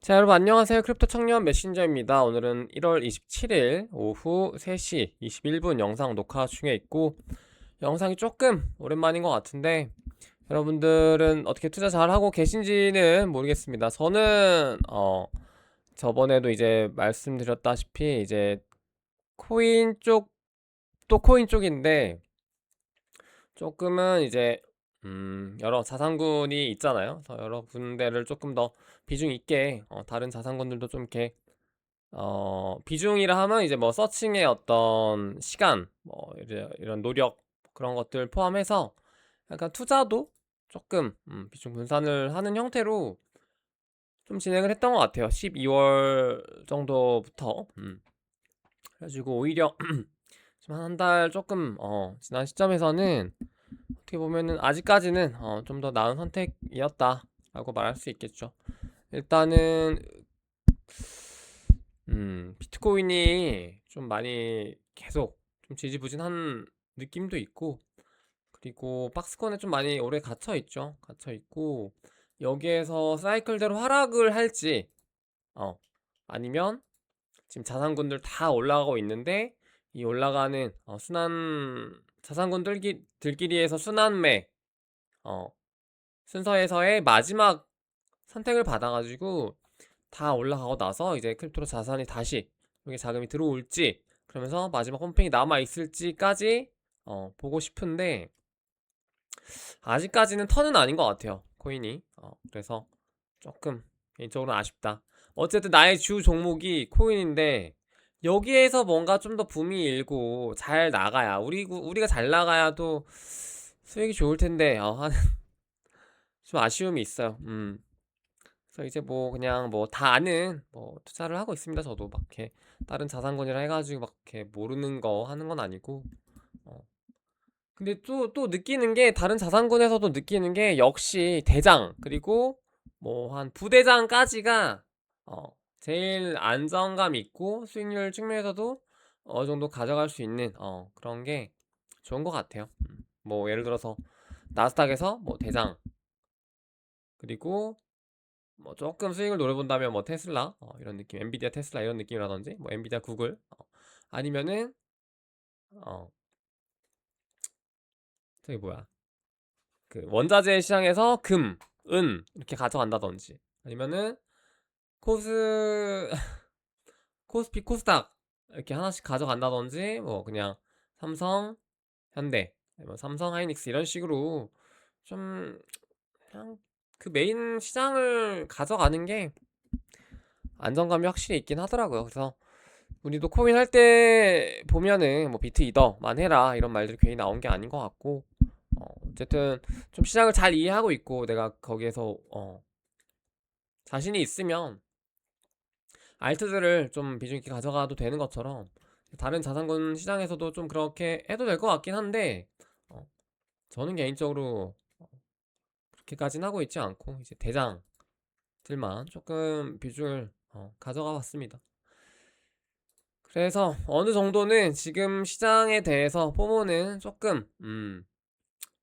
자, 여러분 안녕하세요. 크립토 청년 메신저입니다. 오늘은 1월 27일 오후 3시 21분 영상 녹화 중에 있고 영상이 조금 오랜만인 것 같은데 여러분들은 어떻게 투자 잘 하고 계신지는 모르겠습니다. 저는 어 저번에도 이제 말씀드렸다시피 이제 코인 쪽 또 코인 쪽인데 조금은 이제 음, 여러 자산군이 있잖아요. 그래서 여러 군데를 조금 더 비중 있게 어, 다른 자산군들도 좀 이렇게 어, 비중이라 하면 이제 뭐 서칭의 어떤 시간, 뭐 이제 이런 노력 그런 것들 포함해서 약간 투자도 조금 음, 비중 분산을 하는 형태로 좀 진행을 했던 것 같아요. 12월 정도부터. 음. 그래가지고 오히려 지금 한 달 조금 어, 지난 시점에서는 어떻게 보면은 아직까지는 어, 좀 더 나은 선택이었다라고 말할 수 있겠죠. 일단은 음, 비트코인이 좀 많이 계속 좀 지지부진한 느낌도 있고 그리고 박스권에 좀 많이 오래 갇혀 있죠. 갇혀 있고 여기에서 사이클대로 하락을 할지 어, 아니면 지금 자산군들 다 올라가고 있는데 이 올라가는 어, 순환 자산군들끼 들끼리에서 순환매 어, 순서에서의 마지막 선택을 받아가지고 다 올라가고 나서 이제 크립토로 자산이 다시 여기 자금이 들어올지 그러면서 마지막 홈핑이 남아 있을지까지 어, 보고 싶은데 아직까지는 턴은 아닌 것 같아요 코인이. 어, 그래서 조금 개인적으로는 아쉽다. 어쨌든 나의 주 종목이 코인인데 여기에서 뭔가 좀 더 붐이 일고 잘 나가야 우리 우리가 잘 나가야 또 수익이 좋을 텐데 어, 하는 좀 아쉬움이 있어요. 음. 그래서 이제 뭐 그냥 뭐 다 아는 뭐 투자를 하고 있습니다. 저도 막 이렇게 다른 자산군이라 해가지고 막 이렇게 모르는 거 하는 건 아니고. 어. 근데 또 또 느끼는 게 다른 자산군에서도 느끼는 게 역시 대장 그리고 뭐 한 부대장까지가 어 제일 안정감 있고 수익률 측면에서도 어느 정도 가져갈 수 있는 어 그런 게 좋은 것 같아요. 음. 뭐 예를 들어서 나스닥에서 뭐 대장 그리고 뭐 조금 수익을 노려본다면 뭐 테슬라 어, 이런 느낌, 엔비디아 테슬라 이런 느낌이라든지 뭐 엔비디아 구글 어, 아니면은 어 저기 뭐야 그 원자재 시장에서 금, 은 이렇게 가져간다든지 아니면은 코스 코스피 코스닥 이렇게 하나씩 가져간다든지 뭐 그냥 삼성 현대 뭐 삼성 하이닉스 이런 식으로 좀 그냥 그 메인 시장을 가져가는 게 안정감이 확실히 있긴 하더라고요. 그래서 우리도 코인 할 때 보면은 뭐 비트 이더만 해라 이런 말들이 괜히 나온 게 아닌 것 같고 어, 어쨌든 좀 시장을 잘 이해하고 있고 내가 거기에서 어, 자신이 있으면 알트들을 좀 비중 있게 가져가도 되는 것처럼 다른 자산군 시장에서도 좀 그렇게 해도 될 것 같긴 한데 어, 저는 개인적으로 어, 그렇게까지는 하고 있지 않고 이제 대장들만 조금 비중을 어, 가져가 봤습니다. 그래서 어느 정도는 지금 시장에 대해서 포모는 조금 음,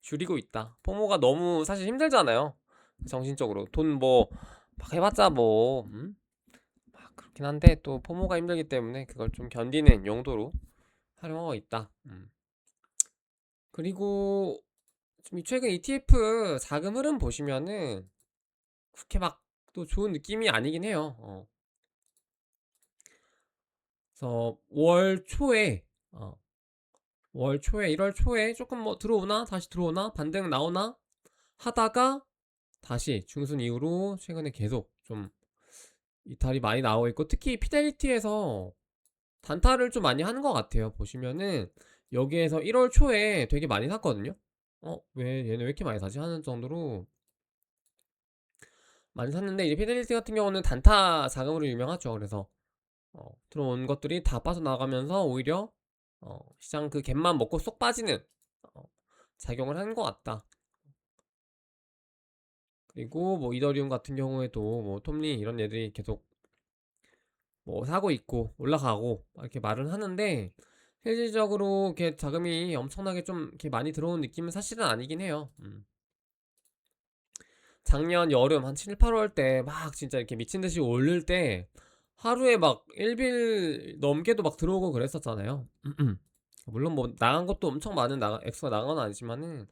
줄이고 있다. 포모가 너무 사실 힘들잖아요. 정신적으로 돈 뭐 막 해봤자 뭐 음? 그렇긴 한데 또 포모가 힘들기 때문에 그걸 좀 견디는 용도로 활용하고 있다. 음. 그리고 좀 최근 ETF 자금 흐름 보시면은 그렇게 막 또 좋은 느낌이 아니긴 해요. 어. 월 초에 어. 월 초에 1월 초에 조금 뭐 들어오나 다시 들어오나 반등 나오나 하다가 다시 중순 이후로 최근에 계속 좀 이탈이 많이 나오고 있고 특히 피델리티에서 단타를 좀 많이 하는 것 같아요. 보시면은 여기에서 1월 초에 되게 많이 샀거든요. 어, 왜 얘네 왜 이렇게 많이 사지 하는 정도로 많이 샀는데 이제 피델리티 같은 경우는 단타 자금으로 유명하죠. 그래서 어, 들어온 것들이 다 빠져나가면서 오히려 어, 시장 그 갭만 먹고 쏙 빠지는 어, 작용을 하는 것 같다. 그리고 뭐 이더리움 같은 경우에도 뭐 톰리 이런 애들이 계속 뭐 사고 있고 올라가고 이렇게 말은 하는데 실질적으로 이렇게 자금이 엄청나게 좀 이렇게 많이 들어온 느낌은 사실은 아니긴 해요. 음. 작년 여름 한 7, 8월 때 막 진짜 이렇게 미친 듯이 오를 때 하루에 막 1빌 넘게도 막 들어오고 그랬었잖아요. 물론 뭐 나간 것도 엄청 많은 나가, 액수가 나간 건 아니지만은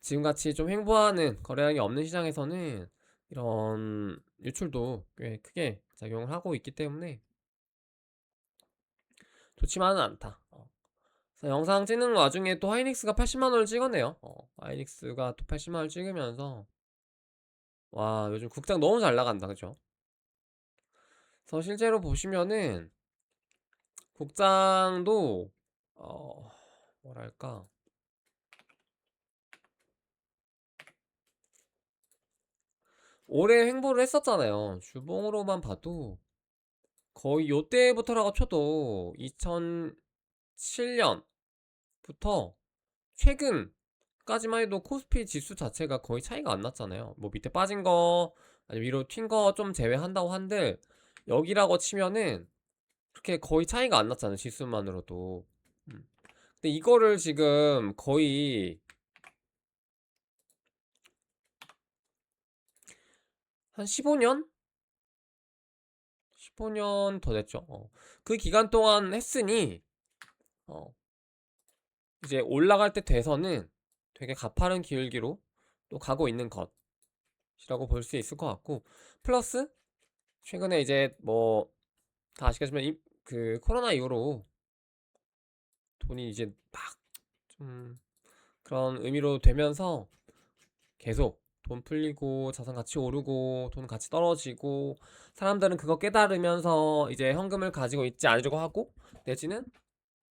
지금같이 좀 횡보하는 거래량이 없는 시장에서는 이런 유출도 꽤 크게 작용을 하고 있기 때문에 좋지만은 않다. 어. 영상 찍는 와중에 또 하이닉스가 80만 원을 찍었네요. 어, 하이닉스가 또 80만 원을 찍으면서 와 요즘 국장 너무 잘 나간다, 그죠? 그래서 실제로 보시면은 국장도 어 뭐랄까 올해 횡보를 했었잖아요. 주봉으로만 봐도 거의 요때부터라고 쳐도 2007년부터 최근까지만 해도 코스피 지수 자체가 거의 차이가 안 났잖아요. 뭐 밑에 빠진 거 아니면 위로 튄 거 좀 제외한다고 한들 여기라고 치면은 그렇게 거의 차이가 안 났잖아요. 지수만으로도. 음. 근데 이거를 지금 거의 한 15년? 15년 더 됐죠. 어. 그 기간 동안 했으니 어. 이제 올라갈 때 돼서는 되게 가파른 기울기로 또 가고 있는 것이라고 볼 수 있을 것 같고 플러스 최근에 이제 뭐 다 아시겠지만 이, 그 코로나 이후로 돈이 이제 막 좀 그런 의미로 되면서 계속 돈 풀리고 자산 가치 오르고 돈 가치 떨어지고 사람들은 그거 깨달으면서 이제 현금을 가지고 있지 않으려고 하고 내지는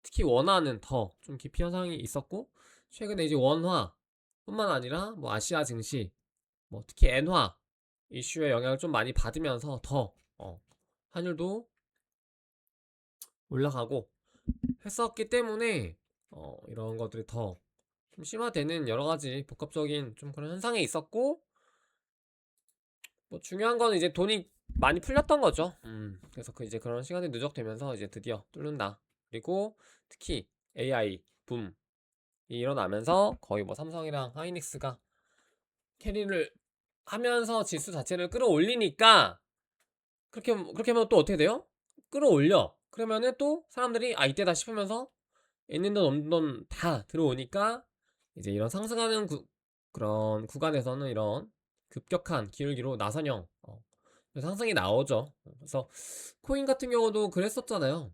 특히 원화는 더좀 기피 현상이 있었고 최근에 이제 원화 뿐만 아니라 뭐 아시아 증시 뭐 특히 엔화 이슈의 영향을 좀 많이 받으면서 더 어, 환율도 올라가고 했었기 때문에 어, 이런 것들이 더 좀 심화되는 여러 가지 복합적인 좀 그런 현상이 있었고 뭐 중요한 거는 이제 돈이 많이 풀렸던 거죠. 음, 그래서 그 이제 그런 시간이 누적되면서 이제 드디어 뚫는다. 그리고 특히 AI 붐이 일어나면서 거의 뭐 삼성이랑 하이닉스가 캐리를 하면서 지수 자체를 끌어올리니까 그렇게 그렇게 하면 또 어떻게 돼요? 끌어올려. 그러면은 또 사람들이 아 이때다 싶으면서 있는 돈 없는 돈 다 들어오니까 이제 이런 상승하는 구, 그런 구간에서는 이런 급격한 기울기로 나선형 어, 상승이 나오죠. 그래서 코인 같은 경우도 그랬었잖아요.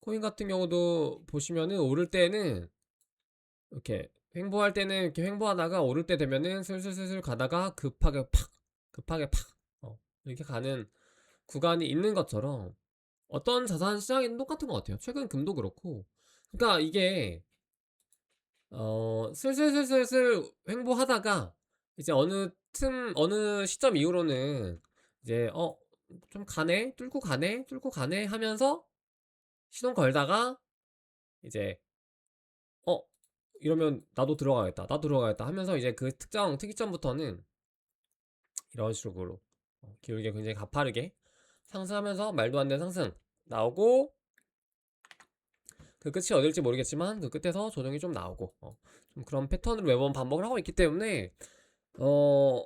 코인 같은 경우도 보시면은 오를 때는 이렇게 횡보할 때는 이렇게 횡보하다가 오를 때 되면은 슬슬슬슬 가다가 급하게 팍 급하게 팍 어, 이렇게 가는 구간이 있는 것처럼 어떤 자산 시장에는 똑같은 것 같아요. 최근 금도 그렇고. 그러니까 이게 어 슬슬슬슬슬 횡보하다가 이제 어느 틈 어느 시점 이후로는 이제 어 좀 가네 뚫고 가네 뚫고 가네 하면서 시동 걸다가 이제 어 이러면 나도 들어가겠다 나도 들어가겠다 하면서 이제 그 특정 특이점부터는 이런 식으로 어, 기울기가 굉장히 가파르게 상승하면서 말도 안 되는 상승 나오고 그 끝이 어딜지 모르겠지만 그 끝에서 조정이 좀 나오고 어, 좀 그런 패턴으로 매번 반복을 하고 있기 때문에 어,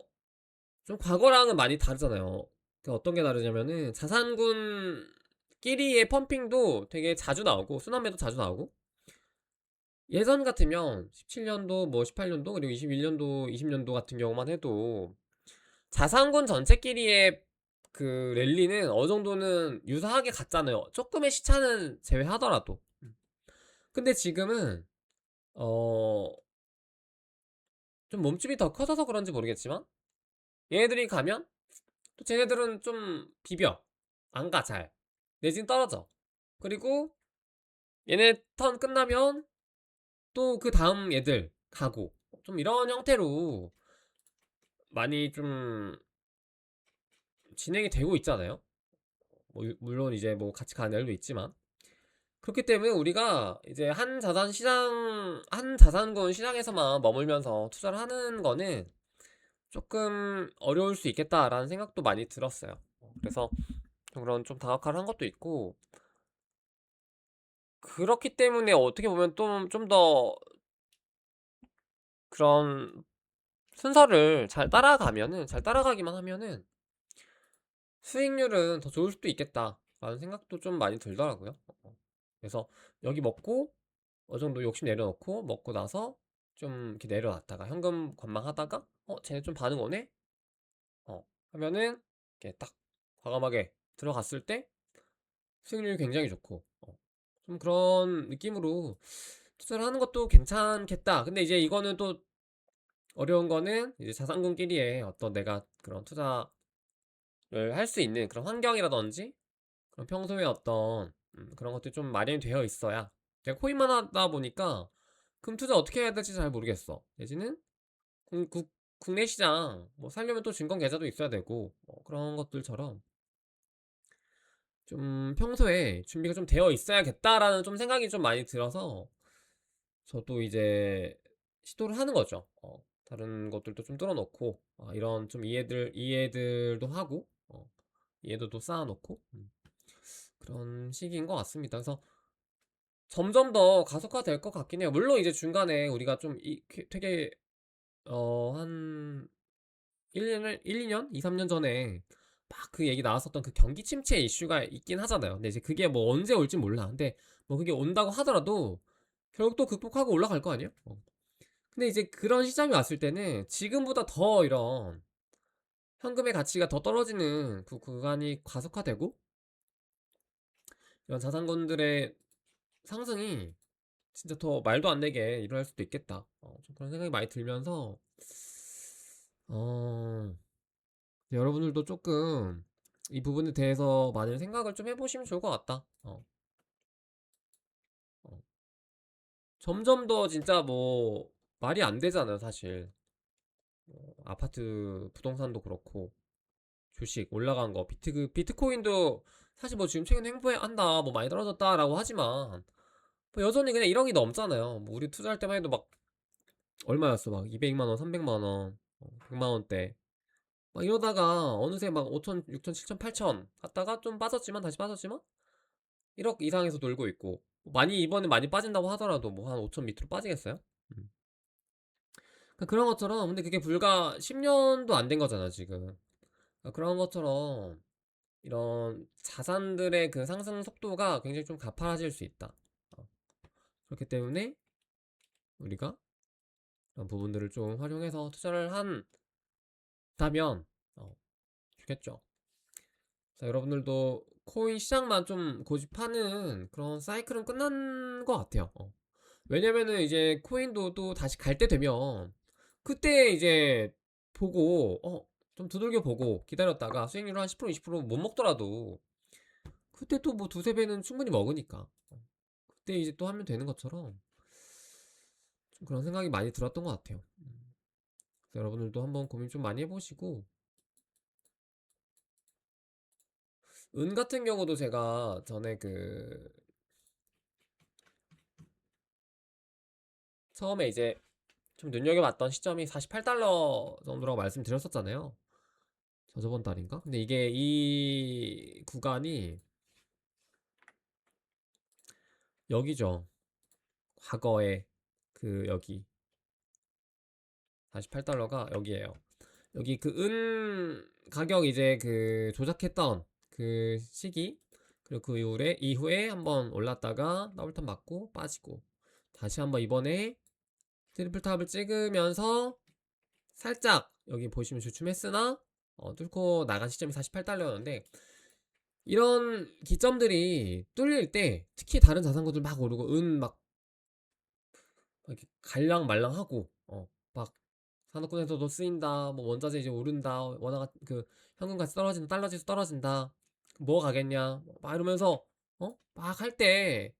좀 과거랑은 많이 다르잖아요. 그 어떤 게 다르냐면은 자산군끼리의 펌핑도 되게 자주 나오고 순환매도 자주 나오고 예전 같으면 17년도 뭐 18년도 그리고 21년도 20년도 같은 경우만 해도 자산군 전체끼리의 그 랠리는 어느 정도는 유사하게 갔잖아요. 조금의 시차는 제외하더라도. 근데 지금은 어 좀 몸집이 더 커져서 그런지 모르겠지만 얘네들이 가면 또 쟤네들은 좀 비벼. 안 가 잘. 내진 떨어져. 그리고 얘네 턴 끝나면 또 그 다음 애들 가고. 좀 이런 형태로 많이 좀 진행이 되고 있잖아요. 뭐 물론 이제 뭐 같이 가는 애들도 있지만 그렇기 때문에 우리가 이제 한 자산 시장 한 자산군 시장에서만 머물면서 투자를 하는 거는 조금 어려울 수 있겠다라는 생각도 많이 들었어요. 그래서 그런 좀 다각화를 한 것도 있고 그렇기 때문에 어떻게 보면 좀 좀 더 그런 순서를 잘 따라가면은 잘 따라가기만 하면은 수익률은 더 좋을 수도 있겠다 라는 생각도 좀 많이 들더라고요. 어. 그래서 여기 먹고 어느 정도 욕심 내려놓고 먹고 나서 좀 이렇게 내려놨다가 현금 관망하다가 어 쟤네 좀 반응 오네? 어 하면은 이렇게 딱 과감하게 들어갔을 때 수익률이 굉장히 좋고 어, 좀 그런 느낌으로 투자를 하는 것도 괜찮겠다. 근데 이제 이거는 또 어려운 거는 이제 자산군끼리의 어떤 내가 그런 투자를 할 수 있는 그런 환경이라든지 그런 평소에 어떤 음, 그런 것들이 좀 마련이 되어 있어야 내가 코인만 하다 보니까 금 투자 어떻게 해야 될지 잘 모르겠어. 내지는 국내 시장 뭐 살려면 또 증권 계좌도 있어야 되고 뭐 그런 것들처럼 좀 평소에 준비가 좀 되어 있어야겠다라는 좀 생각이 좀 많이 들어서 저도 이제 시도를 하는 거죠. 어, 다른 것들도 좀 뚫어놓고 아, 이런 좀 이해들 이해들도 하고 어, 이해도도 쌓아놓고 음, 그런 시기인 것 같습니다. 그래서 점점 더 가속화 될 것 같긴 해요. 물론 이제 중간에 우리가 좀 이, 되게 어, 한 1년, 1, 2년? 2, 3년 전에 막 그 얘기 나왔었던 그 경기 침체 이슈가 있긴 하잖아요. 근데 이제 그게 뭐 언제 올지 몰라. 근데 뭐 그게 온다고 하더라도 결국 또 극복하고 올라갈 거 아니에요? 어. 근데 이제 그런 시점이 왔을 때는 지금보다 더 이런 현금의 가치가 더 떨어지는 그 구간이 가속화되고 이런 자산권들의 상승이 진짜 더 말도 안 되게 일어날 수도 있겠다. 어, 좀 그런 생각이 많이 들면서 어, 여러분들도 조금 이 부분에 대해서 많은 생각을 좀 해보시면 좋을 것 같다. 어. 어. 점점 더 진짜 뭐 말이 안 되잖아요, 사실. 어, 아파트 부동산도 그렇고 주식 올라간 거 비트 그 비트코인도 사실 뭐 지금 최근에 횡보한다 뭐 많이 떨어졌다라고 하지만 뭐 여전히 그냥 1억이 넘잖아요. 뭐 우리 투자할 때만 해도 막 얼마였어 막 200만 원, 300만 원, 100만 원대 막 이러다가 어느새 막 5천, 6천, 7천, 8천 갔다가 좀 빠졌지만 다시 빠졌지만 1억 이상에서 놀고 있고 많이 이번에 많이 빠진다고 하더라도 뭐 한 5천 밑으로 빠지겠어요? 음. 그러니까 그런 것처럼 근데 그게 불과 10년도 안 된 거잖아 지금 그러니까 그런 것처럼 이런 자산들의 그 상승 속도가 굉장히 좀 가파라질 수 있다 어. 그렇기 때문에 우리가 그런 부분들을 좀 활용해서 투자를 한다면 어, 좋겠죠 자, 여러분들도 코인 시장만 좀 고집하는 그런 사이클은 끝난 것 같아요. 어. 왜냐면은 이제 코인도 또 다시 갈 때 되면 그때 이제 보고 어, 좀 두들겨 보고 기다렸다가 수익률 한 10% 20%못 먹더라도 그때 또 뭐 두세 배는 충분히 먹으니까 어. 그때 이제 또 하면 되는 것처럼 좀 그런 생각이 많이 들었던 것 같아요. 음. 여러분들도 한번 고민 좀 많이 해보시고 은 같은 경우도 제가 전에 그 처음에 이제 좀 눈여겨봤던 시점이 48달러 정도라고 말씀드렸었잖아요. 저 저번 달인가? 근데 이게 이 구간이 여기죠. 과거에 그 여기 48달러가 여기에요. 여기 그 은 가격 이제 그 조작했던 그 시기 그리고 그 이후에 이후에 한번 올랐다가 더블탑 맞고 빠지고 다시 한번 이번에 트리플 탑을 찍으면서 살짝 여기 보시면 주춤했으나 어, 뚫고 나간 시점이 48달러였는데 이런 기점들이 뚫릴 때 특히 다른 자산구들 막 오르고 은 막 이렇게 갈랑말랑하고 어, 막 산업군에서도 쓰인다 뭐 원자재 이제 오른다 원화가 그 현금 가치 떨어진다 달러 지수 떨어진다 뭐 가겠냐 막 이러면서 어? 막 할 때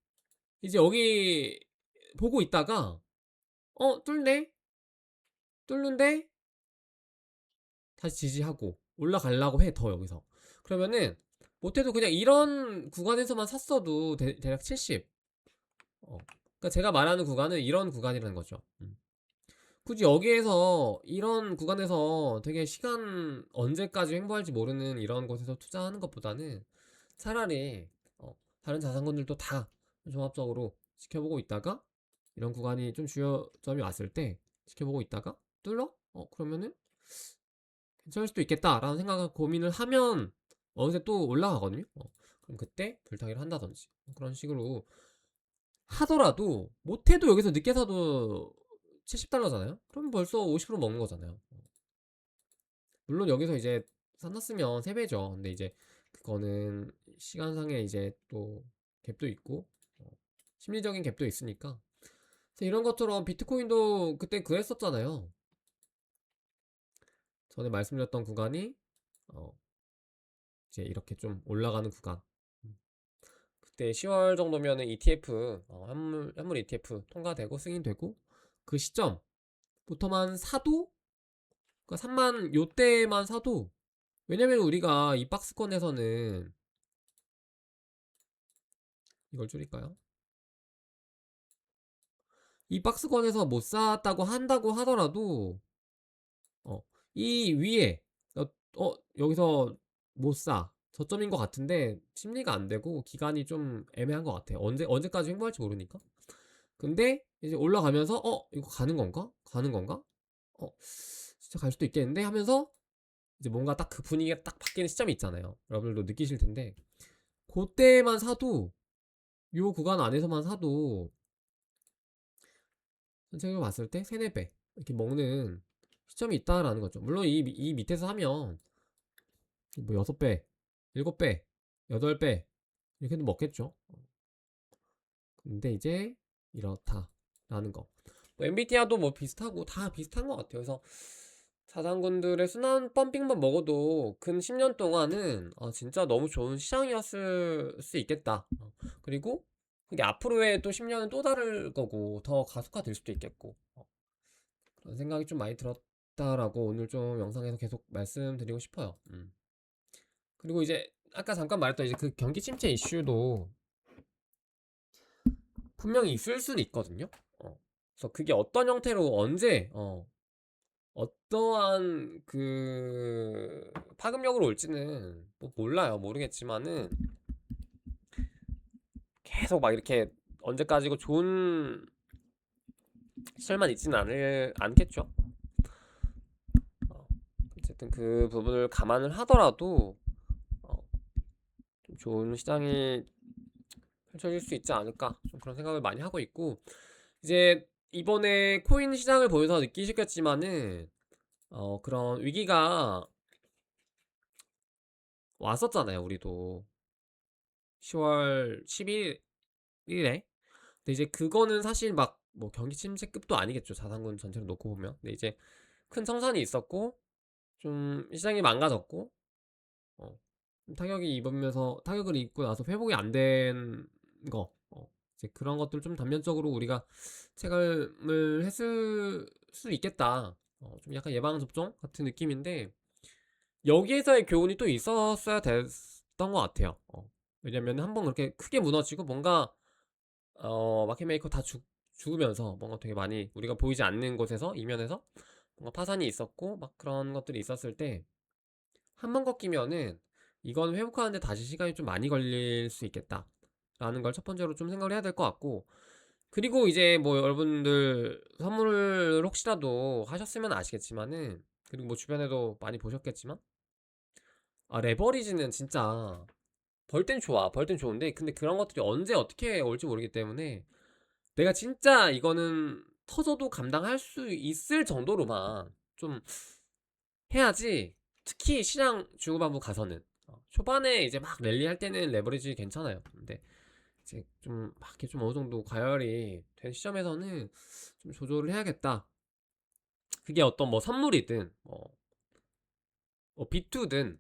이제 여기 보고 있다가 어 뚫네 뚫는데 다시 지지하고 올라가려고 해 더 여기서 그러면은 못해도 그냥 이런 구간에서만 샀어도 대, 략 70. 어. 그러니까 제가 말하는 구간은 이런 구간이라는 거죠. 음. 굳이 여기에서 이런 구간에서 되게 시간 언제까지 횡보할지 모르는 이런 곳에서 투자하는 것보다는 차라리 어, 다른 자산군들도 다 종합적으로 지켜보고 있다가 이런 구간이 좀 주요점이 왔을 때 지켜보고 있다가 뚫려? 어 그러면은 괜찮을 수도 있겠다라는 생각을 고민을 하면 어느새 또 올라가거든요. 어, 그럼 그때 불타기를 한다든지 그런 식으로 하더라도 못해도 여기서 늦게 사도 70달러잖아요. 그럼 벌써 50% 먹는 거잖아요. 어. 물론 여기서 이제 사놨으면 3배죠. 근데 이제 그거는 시간상에 이제 또 갭도 있고 어, 심리적인 갭도 있으니까 이런 것처럼 비트코인도 그때 그랬었잖아요. 전에 말씀드렸던 구간이 어, 이제 이렇게 좀 올라가는 구간. 음. 그때 10월 정도면은 ETF 어, 현물 현물 ETF 통과되고 승인되고 그 시점부터만 사도 그러니까 3만 요때만 사도 왜냐면 우리가 이 박스권에서는 이걸 줄일까요? 이 박스권에서 못 샀다고 한다고 하더라도 어, 이 위에 어, 어, 여기서 못 사. 저점인 것 같은데 심리가 안 되고 기간이 좀 애매한 것 같아요. 언제 언제까지 횡보할지 모르니까. 근데 이제 올라가면서 어 이거 가는 건가? 가는 건가? 어 진짜 갈 수도 있겠는데 하면서 이제 뭔가 딱 그 분위기가 딱 바뀌는 시점이 있잖아요. 여러분들도 느끼실 텐데 그때만 사도 요 구간 안에서만 사도 전체적으로 봤을 때 3, 4배 이렇게 먹는 시점이 있다라는 거죠. 물론 이, 이 밑에서 하면 뭐 6배, 7배, 8배 이렇게도 먹겠죠. 근데 이제 이렇다라는 거. 뭐 엔비디아도 뭐 비슷하고 다 비슷한 것 같아요. 그래서 자산군들의 순환 펌핑만 먹어도 근 10년 동안은 어, 진짜 너무 좋은 시장이었을 수 있겠다. 어, 그리고 그게 앞으로의 또 10년은 또 다를 거고 더 가속화될 수도 있겠고 어, 그런 생각이 좀 많이 들었다라고 오늘 좀 영상에서 계속 말씀드리고 싶어요. 음. 그리고 이제 아까 잠깐 말했던 이제 그 경기 침체 이슈도 분명히 있을 수는 있거든요. 어. 그래서 그게 어떤 형태로 언제 어, 어떠한 그 파급력으로 올지는 뭐 몰라요. 모르겠지만은 계속 막 이렇게 언제까지고 좋은 시절만 있지는 않을 않겠죠. 어, 어쨌든 그 부분을 감안을 하더라도 어, 좀 좋은 시장이 펼쳐질 수 있지 않을까 좀 그런 생각을 많이 하고 있고 이제 이번에 코인 시장을 보면서 느끼셨겠지만은 어 그런 위기가 왔었잖아요 우리도 10월 11일에? 근데 이제 그거는 사실 막 뭐 경기 침체급도 아니겠죠 자산군 전체를 놓고 보면. 근데 이제 큰 청산이 있었고 좀 시장이 망가졌고 어, 타격이 입으면서 타격을 입고 나서 회복이 안 된 거 어, 이제 그런 것들 좀 단면적으로 우리가 체감을 했을 수 있겠다. 어, 좀 약간 예방 접종 같은 느낌인데 여기에서의 교훈이 또 있었어야 됐던 것 같아요. 어, 왜냐면 한 번 그렇게 크게 무너지고 뭔가 어, 마켓메이커 다 죽, 죽으면서 뭔가 되게 많이 우리가 보이지 않는 곳에서 이면에서 뭔가 파산이 있었고 막 그런 것들이 있었을 때 한 번 꺾이면은 이건 회복하는데 다시 시간이 좀 많이 걸릴 수 있겠다 라는 걸 첫 번째로 좀 생각을 해야 될 것 같고 그리고 이제 뭐 여러분들 선물을 혹시라도 하셨으면 아시겠지만은 그리고 뭐 주변에도 많이 보셨겠지만 아 레버리지는 진짜 벌 땐 좋아 벌 땐 좋은데 근데 그런 것들이 언제 어떻게 올지 모르기 때문에 내가 진짜 이거는 터져도 감당할 수 있을 정도로만 좀 해야지. 특히 시장 중후반부 가서는. 어, 초반에 이제 막 랠리 할 때는 레버리지 괜찮아요. 근데 이제 좀 막 이렇게 좀 어느 정도 과열이 된 시점에서는 좀 조절을 해야겠다. 그게 어떤 뭐 선물이든 뭐, 뭐 비투든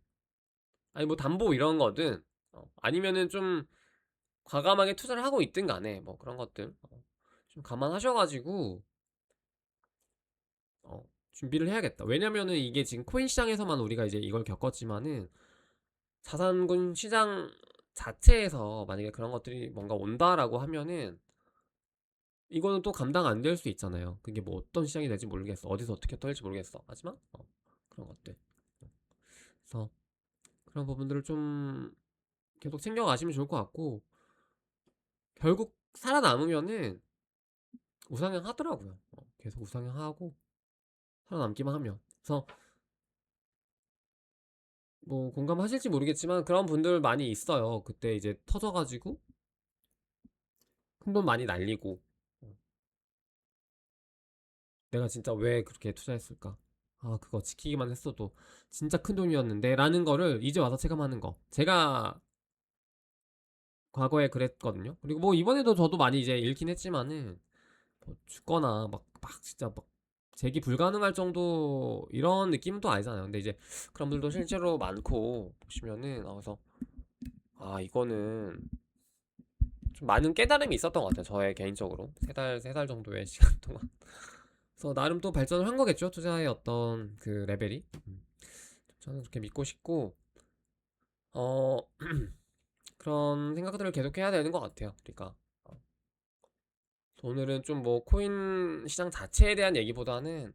아니 뭐 담보 이런 거든 어, 아니면은 좀 과감하게 투자를 하고 있든 간에 뭐 그런 것들 어, 좀 감안하셔가지고 어, 준비를 해야겠다. 왜냐면은 이게 지금 코인 시장에서만 우리가 이제 이걸 겪었지만은 자산군 시장 자체에서 만약에 그런 것들이 뭔가 온다라고 하면은 이거는 또 감당 안 될 수 있잖아요. 그게 뭐 어떤 시장이 될지 모르겠어. 어디서 어떻게 떨지 모르겠어. 하지만 어, 그런 것들. 그래서 그런 부분들을 좀 계속 챙겨가시면 좋을 것 같고 결국 살아남으면은 우상향 하더라고요. 어, 계속 우상향 하고 살아남기만 하면 그래서 뭐 공감하실지 모르겠지만 그런 분들 많이 있어요. 그때 이제 터져가지고 큰 돈 많이 날리고 어. 내가 진짜 왜 그렇게 투자했을까? 아 그거 지키기만 했어도 진짜 큰 돈이었는데 라는 거를 이제 와서 체감하는 거 제가 과거에 그랬거든요. 그리고 뭐 이번에도 저도 많이 이제 잃긴 했지만은 뭐 죽거나 막, 막 진짜 막 재기 불가능할 정도 이런 느낌은 또 아니잖아요. 근데 이제 그런 분들도 실제로 많고 보시면은 아 그래서 아 이거는 좀 많은 깨달음이 있었던 것 같아요. 저의 개인적으로 세 달 세 달 정도의 시간 동안. 그래서 나름 또 발전을 한 거겠죠. 투자의 어떤 그 레벨이. 음. 저는 그렇게 믿고 싶고 어 그런 생각들을 계속 해야 되는 것 같아요. 그러니까 어. 오늘은 좀 뭐 코인 시장 자체에 대한 얘기보다는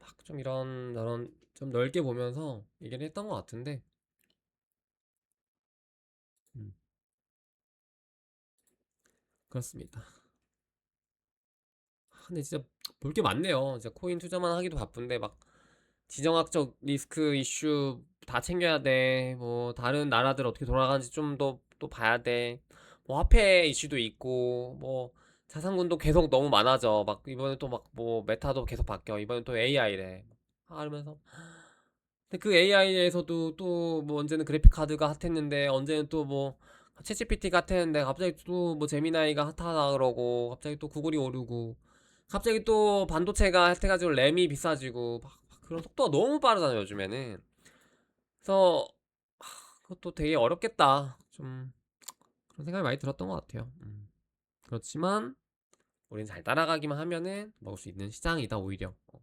막 좀 이런 저런 좀 넓게 보면서 얘기를 했던 것 같은데 음, 그렇습니다. 아, 근데 진짜 볼 게 많네요. 진짜 코인 투자만 하기도 바쁜데 막 지정학적 리스크 이슈 다 챙겨야 돼. 뭐 다른 나라들 어떻게 돌아가는지 좀 더 또 봐야 돼. 뭐 화폐 이슈도 있고 뭐 자산군도 계속 너무 많아져. 막 이번에 또 막 뭐 메타도 계속 바뀌어. 이번엔 또 AI래. 아, 이러면서 근데 그 AI에서도 또 뭐 언제는 그래픽 카드가 핫했는데 언제는 또뭐 챗GPT가 핫했는데 갑자기 또뭐 제미나이가 핫하다 그러고 갑자기 또 구글이 오르고 갑자기 또 반도체가 핫해가지고 램이 비싸지고 막, 막 그런 속도가 너무 빠르잖아요 요즘에는 그래서 하, 그것도 되게 어렵겠다 좀 그런 생각이 많이 들었던 것 같아요 음. 그렇지만 우리는 잘 따라가기만 하면은 먹을 수 있는 시장이다 오히려 어.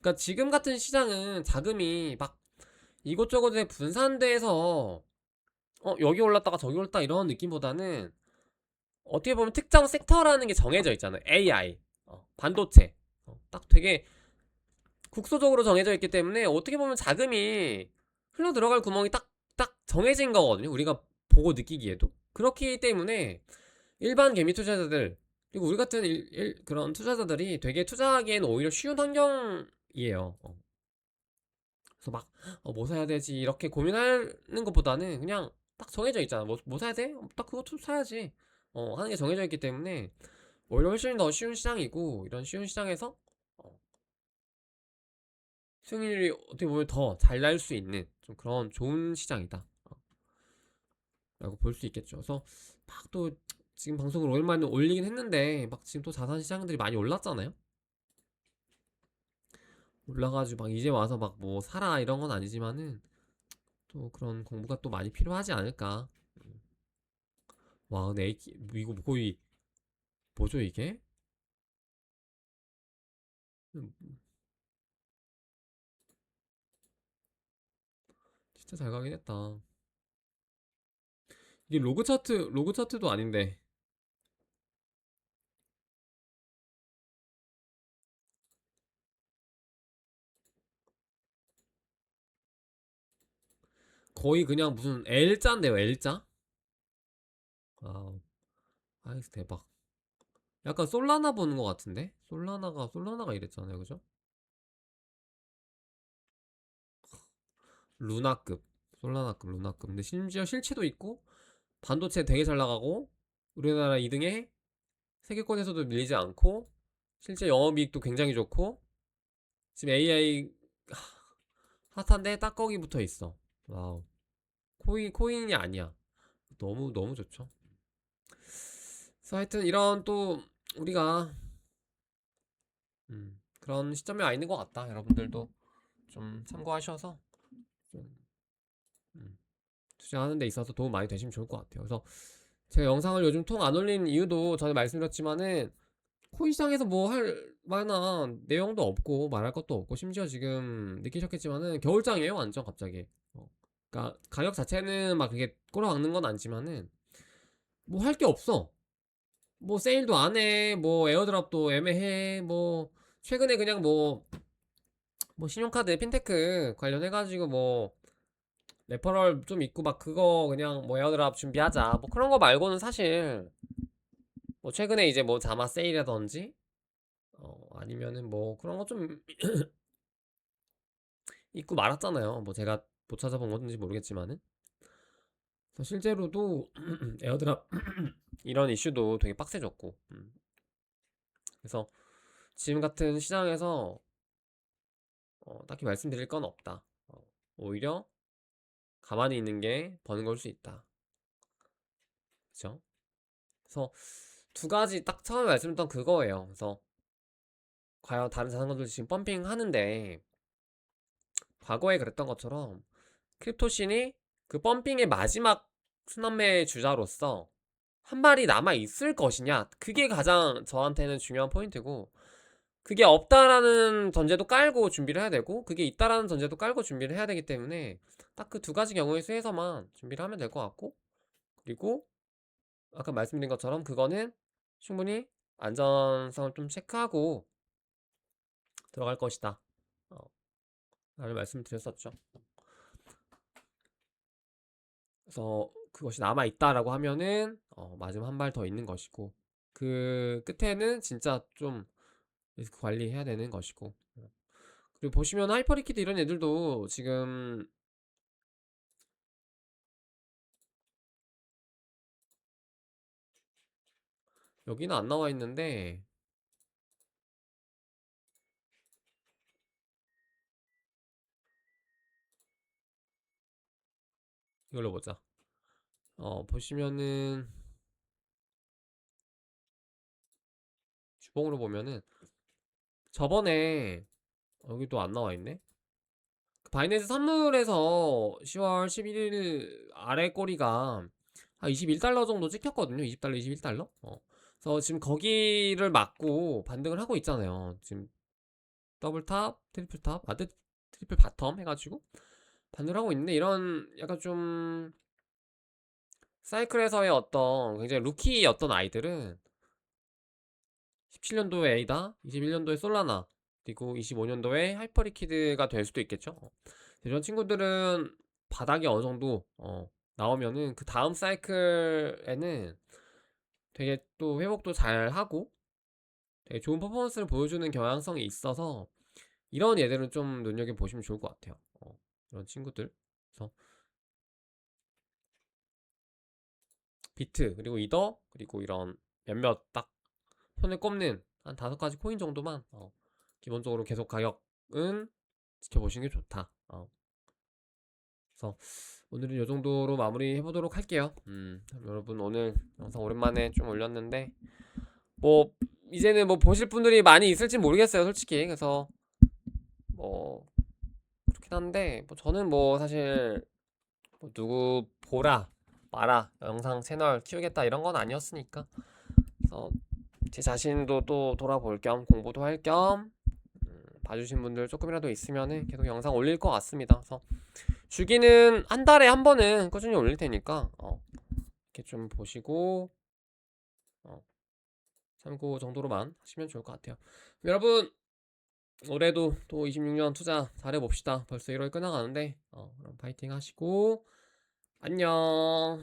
그러니까 지금 같은 시장은 자금이 막 이곳저곳에 분산돼서 어 여기 올랐다가 저기 올랐다 이런 느낌보다는 어떻게 보면 특정 섹터라는 게 정해져 있잖아요 AI 어, 반도체 어, 딱 되게 국소적으로 정해져 있기 때문에 어떻게 보면 자금이 흘러 들어갈 구멍이 딱 딱 정해진 거거든요 우리가 보고 느끼기에도 그렇기 때문에 일반 개미 투자자들 그리고 우리 같은 일- 일- 그런 투자자들이 되게 투자하기에는 오히려 쉬운 환경이에요. 어. 그래서 막, 어, 뭐 사야 되지? 이렇게 고민하는 것보다는 그냥 딱 정해져 있잖아. 뭐, 뭐 사야 돼? 어, 딱 그거 좀 사야지. 어, 하는 게 정해져 있기 때문에 오히려 훨씬 더 쉬운 시장이고, 이런 쉬운 시장에서 어, 수익률이 어떻게 보면 더 잘 날 수 있는 좀 그런 좋은 시장이다. 어, 라고 볼 수 있겠죠. 그래서 막 또 지금 방송을 오랜만에 올리긴 했는데 막 지금 또 자산 시장들이 많이 올랐잖아요. 올라가지고 막 이제 와서 막 뭐 사라 이런 건 아니지만은 또 그런 공부가 또 많이 필요하지 않을까. 와, 근데 에이- 이거 거의 뭐죠 이게? 음, 진짜 잘 가긴 했다. 이게 로그 차트, 로그 차트도 아닌데 거의 그냥 무슨 L자인데요, L자? 아, 아이스 대박. 약간 솔라나 보는 것 같은데? 솔라나가 솔라나가 이랬잖아요, 그죠? 루나급, 솔라나급, 루나급. 근데 심지어 실체도 있고 반도체 되게 잘 나가고 우리나라 2등에 세계권에서도 밀리지 않고 실제 영업이익도 굉장히 좋고 지금 AI 핫한데 딱 거기 붙어 있어. 와우. 코인 코인이 아니야. 너무 너무 좋죠. 그래서 하여튼 이런 또 우리가 음, 그런 시점에 와 있는 것 같다. 여러분들도 좀 참고하셔서 좀 음, 투자하는 데 있어서 도움 많이 되시면 좋을 것 같아요. 그래서 제가 영상을 요즘 통 안 올린 이유도 전에 말씀드렸지만은 코인 시장에서 뭐 할 만한 내용도 없고 말할 것도 없고 심지어 지금 느끼셨겠지만은 겨울장이에요 완전 갑자기. 어. 그러니까 가격 자체는 막 그게 꼬라박는 건 아니지만은 뭐 할 게 없어. 뭐 세일도 안 해. 뭐 에어드랍도 애매해. 뭐 최근에 그냥 뭐 뭐 신용카드 핀테크 관련해가지고 뭐 레퍼럴 좀 있고 막 그거 그냥 뭐 에어드랍 준비하자 뭐 그런 거 말고는 사실 뭐 최근에 이제 뭐 자마 세일이라든지 어, 아니면은 뭐 그런 거 좀 있고 말았잖아요. 뭐 제가 못 찾아본 건지 모르겠지만은. 실제로도 에어드랍 이런 이슈도 되게 빡세졌고. 음. 그래서 지금 같은 시장에서 어, 딱히 말씀드릴 건 없다. 어, 오히려 가만히 있는 게 버는 걸수 있다. 그죠? 그래서 두 가지 딱 처음에 말씀드렸던 그거예요. 그래서 과연 다른 자산가들 지금 펌핑 하는데 과거에 그랬던 것처럼 크립토신이 그 펌핑의 마지막 순환매 주자로서 한 발이 남아 있을 것이냐 그게 가장 저한테는 중요한 포인트고 그게 없다라는 전제도 깔고 준비를 해야 되고 그게 있다라는 전제도 깔고 준비를 해야 되기 때문에 딱 그 두 가지 경우의 수에서만 준비를 하면 될 것 같고 그리고 아까 말씀드린 것처럼 그거는 충분히 안전성을 좀 체크하고 들어갈 것이다. 어, 라는 말씀을 드렸었죠. 그래서 그것이 남아 있다라고 하면은 어, 마지막 한발 더 있는 것이고 그 끝에는 진짜 좀 리스크 관리해야 되는 것이고 어. 그리고 보시면 하이퍼리퀴드 이런 애들도 지금 여기는 안 나와 있는데 이걸로 보자. 어, 보시면은 주봉으로 보면은 저번에 여기도 안 나와 있네. 그 바이낸스 선물에서 10월 11일 아래 꼬리가 한 21달러 정도 찍혔거든요. 20달러, 21달러. 어. 그래서 지금 거기를 막고 반등을 하고 있잖아요. 지금 더블 탑, 트리플 탑, 아드 트리플 바텀 해가지고 반등을 하고 있는데 이런 약간 좀 사이클에서의 어떤 굉장히 루키였던 아이들은 17년도에 에이다, 21년도에 솔라나, 그리고 25년도에 하이퍼리퀴드가 될 수도 있겠죠. 이런 친구들은 바닥이 어느 정도 어, 나오면은 그 다음 사이클에는 되게 또 회복도 잘 하고 되게 좋은 퍼포먼스를 보여주는 경향성이 있어서 이런 얘들은 좀 눈여겨 보시면 좋을 것 같아요. 어, 이런 친구들. 그래서 비트 그리고 이더 그리고 이런 몇몇 딱 손에 꼽는 한 다섯 가지 코인 정도만 어, 기본적으로 계속 가격은 지켜보시는 게 좋다. 어. 그래서 오늘은 이 정도로 마무리 해보도록 할게요. 음, 여러분 오늘 영상 오랜만에 좀 올렸는데 뭐 이제는 뭐 보실 분들이 많이 있을지 모르겠어요, 솔직히. 그래서 뭐 그렇긴 한데 뭐 저는 뭐 사실 뭐 누구 보라 마라 영상 채널 키우겠다 이런 건 아니었으니까 그래서 제 자신도 또 돌아볼 겸 공부도 할겸 음, 봐주신 분들 조금이라도 있으면은 계속 영상 올릴 것 같습니다. 그래서 주기는 한 달에 한 번은 꾸준히 올릴 테니까 어, 이렇게 좀 보시고 어, 참고 정도로만 하시면 좋을 것 같아요. 여러분 올해도 또 26년 투자 잘해봅시다. 벌써 1월 끝나가는데 어, 그럼 파이팅 하시고 안녕.